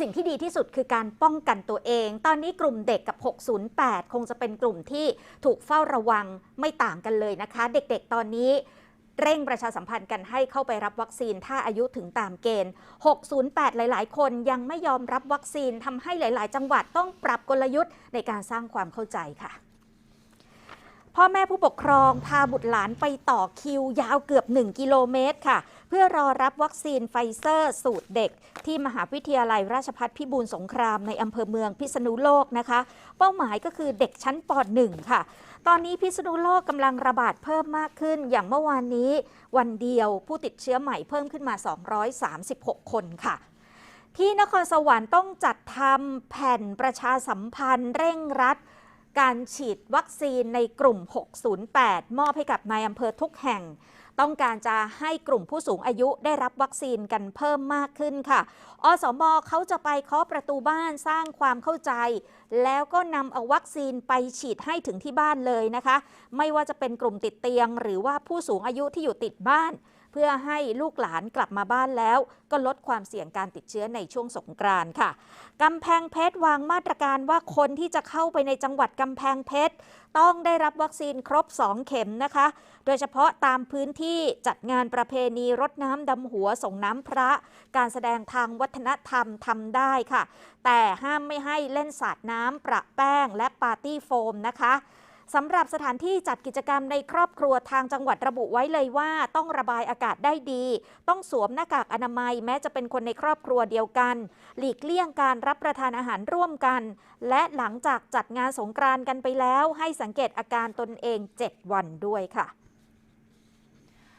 สิ่งที่ดีที่สุดคือการป้องกันตัวเอง ตอนนี้กลุ่มเด็กกับ 608 คงจะเป็นกลุ่มที่ถูกเฝ้าระวังไม่ต่างกันเลยนะคะ เด็กๆ ตอนนี้เร่งประชาสัมพันธ์กันให้เข้าไปรับวัคซีนถ้าอายุถึงตามเกณฑ์ 608 หลาย ๆ คนยังไม่ยอมรับวัคซีนทำให้หลาย ๆ จังหวัดต้องปรับกลยุทธ์ในการสร้างความเข้าใจค่ะ พ่อแม่ผู้ปกครองพาบุตรหลานไปต่อคิวยาวเกือบ 1 กิโลเมตรค่ะ เพื่อรอรับวัคซีนไฟเซอร์ สูตรเด็ก ที่มหาวิทยาลัยราชภัฏพิบูลสงครามในอำเภอเมืองพิษณุโลกนะคะ เป้าหมายก็คือเด็กชั้นป .1 ค่ะ ตอนนี้พิษณุโลกกำลังระบาดเพิ่มมากขึ้น อย่างเมื่อวานนี้ วันเดียวผู้ติดเชื้อใหม่เพิ่มขึ้นมา 236 คนค่ะที่นครสวรรค์ต้องจัดทำแผ่นประชาสัมพันธ์เร่งรัด การฉีดวัคซีนในกลุ่ม 608 มอบให้กับนายอำเภอทุกแห่ง ต้องการจะให้กลุ่มผู้สูงอายุได้รับวัคซีนกันเพิ่มมากขึ้นค่ะ อสมเขาจะไปเคาะประตูบ้านสร้างความเข้าใจ แล้วก็นำเอาวัคซีนไปฉีดให้ถึงที่บ้านเลยนะคะ ไม่ว่าจะเป็นกลุ่มติดเตียง หรือว่าผู้สูงอายุที่อยู่ติดบ้าน เพื่อให้ลูกหลานกลับมาบ้านแล้ว ก็ลดความเสี่ยงการติดเชื้อในช่วงสงกรานต์ค่ะกำแพงเพชรวางมาตรการว่าคนที่จะเข้าไปในจังหวัดกำแพงเพชร ต้องได้รับวัคซีนครบ 2 เข็มนะคะ โดยเฉพาะตามพื้นที่จัดงานประเพณีรดน้ำดำหัวส่งน้ำพระ การแสดงทางวัฒนธรรมทำได้ค่ะ แต่ห้ามไม่ให้เล่นสาดน้ำประแป้งและปาร์ตี้โฟมนะคะ สำหรับสถานที่จัดกิจกรรมในครอบครัวทางจังหวัดระบุไว้เลยว่า ต้องระบายอากาศได้ดี ต้องสวมหน้ากากอนามัยแม้จะเป็นคนในครอบครัวเดียวกัน หลีกเลี่ยงการรับประทานอาหารร่วมกัน และหลังจากจัดงานสงกรานต์กันไปแล้ว ให้สังเกตอาการตนเอง 7 วันด้วยค่ะ